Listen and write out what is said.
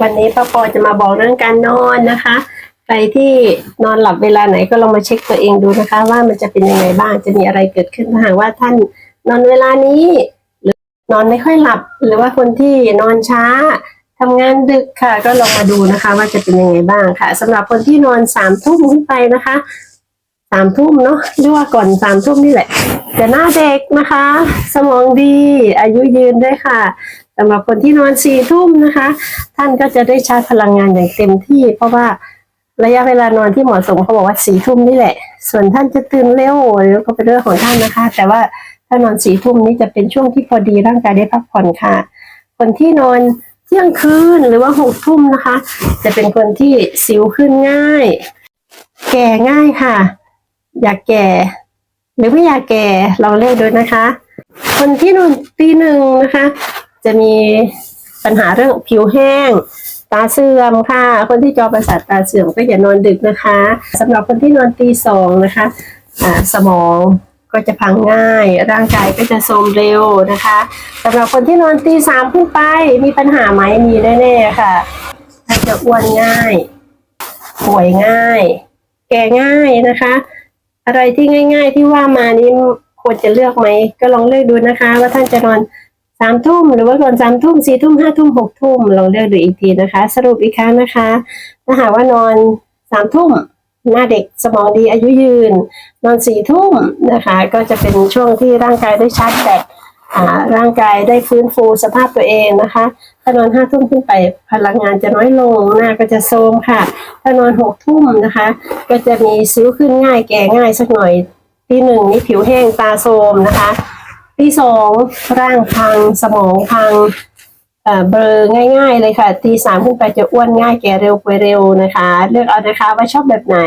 วันนี้ป้าปอจะมาบอกเรื่องการนอนนะคะ ใครที่นอนหลับเวลาไหนก็ลองมาเช็คตัวเองดูนะคะ ว่ามันจะเป็นยังไงบ้างจะมีอะไรเกิดขึ้นถ้าหากว่าท่านนอนเวลานี้ หรือนอนไม่ค่อยหลับ หรือว่าคนที่นอนช้าทำงานดึกค่ะ ก็ลองมาดูนะคะ ว่าจะเป็นยังไงบ้างค่ะสำหรับคนที่นอนสามทุ่มขึ้นไปนะคะ สามทุ่มเนาะหรือว่าก่อนสามทุ่มนี่แหละจะหน้าเด็กนะคะ สมองดีอายุยืนด้วยค่ะสำหรับคนที่นอนสี่ทุ่มนะคะ ท่านก็จะได้ชาร์จพลังงานอย่างเต็มที่ เพราะว่าระยะเวลานอนที่เหมาะสมเขาบอกว่าสี่ทุ่มนี่แหละ ส่วนท่านจะตื่นเร็วหรือก็เป็นเรื่องของท่านนะคะ แต่ว่าถ้านอนสี่ทุ่มนี้จะเป็นช่วงที่พอดีร่างกายได้พักผ่อนค่ะ คนที่นอนเที่ยงคืนหรือว่าหกทุ่มนะคะ จะเป็นคนที่สิวขึ้นง่าย แก่ง่ายค่ะ อยากแก่ หรือไม่อยากแก่ลองเลือกดูนะคะ คนที่นอนตีหนึ่งนะคะ จะมีปัญหาเรื่องผิวแห้ง ตาเสื่อมค่ะ คนที่จอประสาทตาเสื่อมก็อย่านอนดึกนะคะสำหรับคนที่นอนตีสองนะคะอ่าสมองก็จะพังง่าย ร่างกายก็จะโทรมเร็วนะคะสำหรับคนที่นอนตีสามขึ้นไปมีปัญหาไหมมีแน่ๆค่ะอาจจะอ้วนง่าย ป่วยง่าย แก่ง่ายนะคะ อะไรที่ง่าย ๆ ที่ว่ามานี้ควรจะเลือกไหม ก็ลองเลือกดูนะคะ ว่าท่านจะนอนสามทุ่มหรือว่าก่อนสามทุ่มสี่ทุ่มห้าทุ่มหกทุ่มลองเลือกดูอีกทีนะคะ สรุปอีกครั้งนะคะถ้าหากว่านอนสามทุ่มหน้าเด็กสมองดีอายุยืน นอนสี่ทุ่มนะคะ ก็จะเป็นช่วงที่ร่างกายได้ชาร์จแบต ร่างกายได้ฟื้นฟูสภาพตัวเองนะคะถ้านอนห้าทุ่มขึ้นไปพลังงานจะน้อยลงหน้าก็จะโทรมค่ะ ถ้านอนหกทุ่มนะคะ ก็จะมีซิ้วขึ้นง่ายแก่ง่ายสักหน่อยตีหนึ่งนี่ผิวแห้งตาโทรมนะคะตีสองร่างพังสมองพังเอ่อเบลอง่าย ๆ เลยค่ะตีสามขึ้นไปจะอ้วนง่ายแก่เร็วป่วยเร็วนะคะ เลือกเอานะคะว่าชอบแบบไหน